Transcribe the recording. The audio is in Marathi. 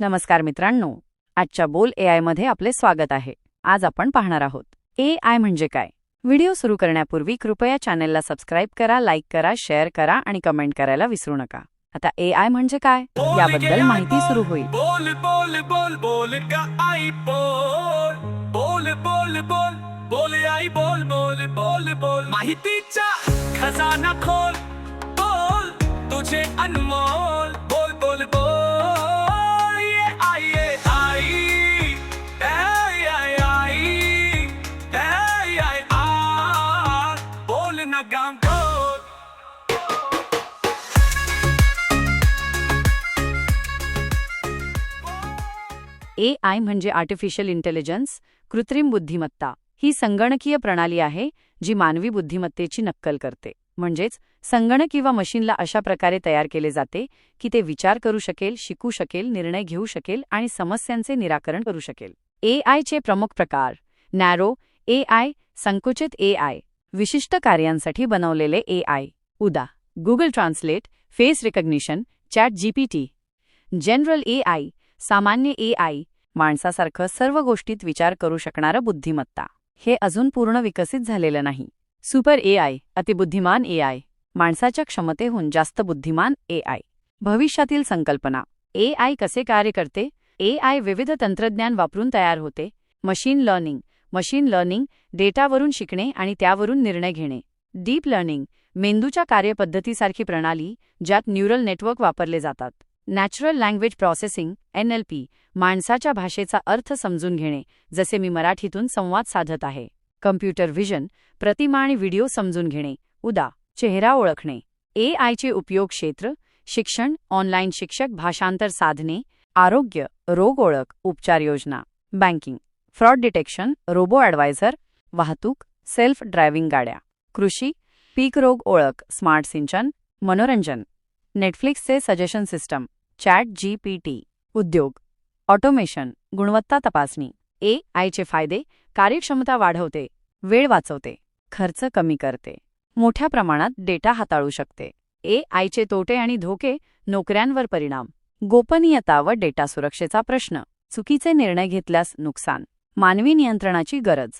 नमस्कार मित्रांनो आजच्या बोल ए मध्ये आपले स्वागत आहे. आज आपण पाहणार आहोत ए आय म्हणजे काय? व्हिडिओ सुरू करण्यापूर्वी कृपया चॅनेलला सबस्क्राईब करा लाईक करा शेअर करा आणि कमेंट करायला विसरू नका. आता ए आय म्हणजे काय? याबद्दल माहिती सुरू होईल. बोल बोल बोल बोल का आई बोल? बोल बोल बोल बोल आई बोल बोल बोल बोल. माहितीचा खजाना खोल बोल तुझे अनमोल. Gone cold. ए आय म्हणजे आर्टिफिशियल इंटेलिजन्स कृत्रिम बुद्धिमत्ता. ही संगणकीय प्रणाली आहे जी मानवी बुद्धिमत्तेची नक्कल करते. म्हणजेच संगणक किंवा मशीनला अशा प्रकारे तयार केले जाते की ते विचार करू शकेल शिकू शकेल निर्णय घेऊ शकेल आणि समस्यांचे निराकरण करू शकेल. ए आयचे प्रमुख प्रकार. नॅरो ए आय संकुचित ए आय. विशिष्ट कार्यांसाठी बनवलेले ए आय उदा. Google Translate face recognition Chat GPT general A I सामान्य ए आय माणसासारखं सर्व गोष्टीत विचार करू शकणारं बुद्धिमत्ता. हे अजून पूर्ण विकसित झालेलं नाही. सुपर ए आय अतिबुद्धिमान ए आय माणसाच्या क्षमतेहून जास्त बुद्धिमान ए आय भविष्यातील संकल्पना. ए आय कसे कार्य करते? ए आय विविध तंत्रज्ञान वापरून तयार होते. मशीन लर्निंग मशीन लर्निंग डेटावरून शिकणे आणि त्यावरून निर्णय घेणे. डीप लर्निंग मेंदूच्या कार्यपद्धतीसारखी प्रणाली ज्यात न्यूरल नेटवर्क वापरले जातात. नॅचरल लँग्वेज प्रोसेसिंग एनएलपी माणसाच्या भाषेचा अर्थ समजून घेणे जसे मी मराठीतून संवाद साधत आहे. कम्प्युटर व्हिजन प्रतिमा आणि व्हिडिओ समजून घेणे. उदा चेहरा ओळखणे. ए आयचे उपयोग क्षेत्र शिक्षण ऑनलाईन शिक्षक भाषांतर साधने आरोग्य रोग ओळख उपचार योजना banking. Fraud detection robo advisor वाहतूक सेल्फ ड्रायव्हिंग गाड्या कृषी पीक रोग ओळख स्मार्ट सिंचन मनोरंजन. नेटफ्लिक्सचे suggestion system chat G P T. उद्योग ऑटोमेशन गुणवत्ता तपासणी ए आयचे फायदे कार्यक्षमता वाढवते वेळ वाचवते खर्च कमी करते मोठ्या प्रमाणात डेटा हाताळू शकते. ए आयचे तोटे आणि धोके नोकऱ्यांवर परिणाम. गोपनीयता व डेटा सुरक्षेचा प्रश्न. चुकीचे निर्णय घेतल्यास नुकसान. मानवी नियंत्रणाची गरज.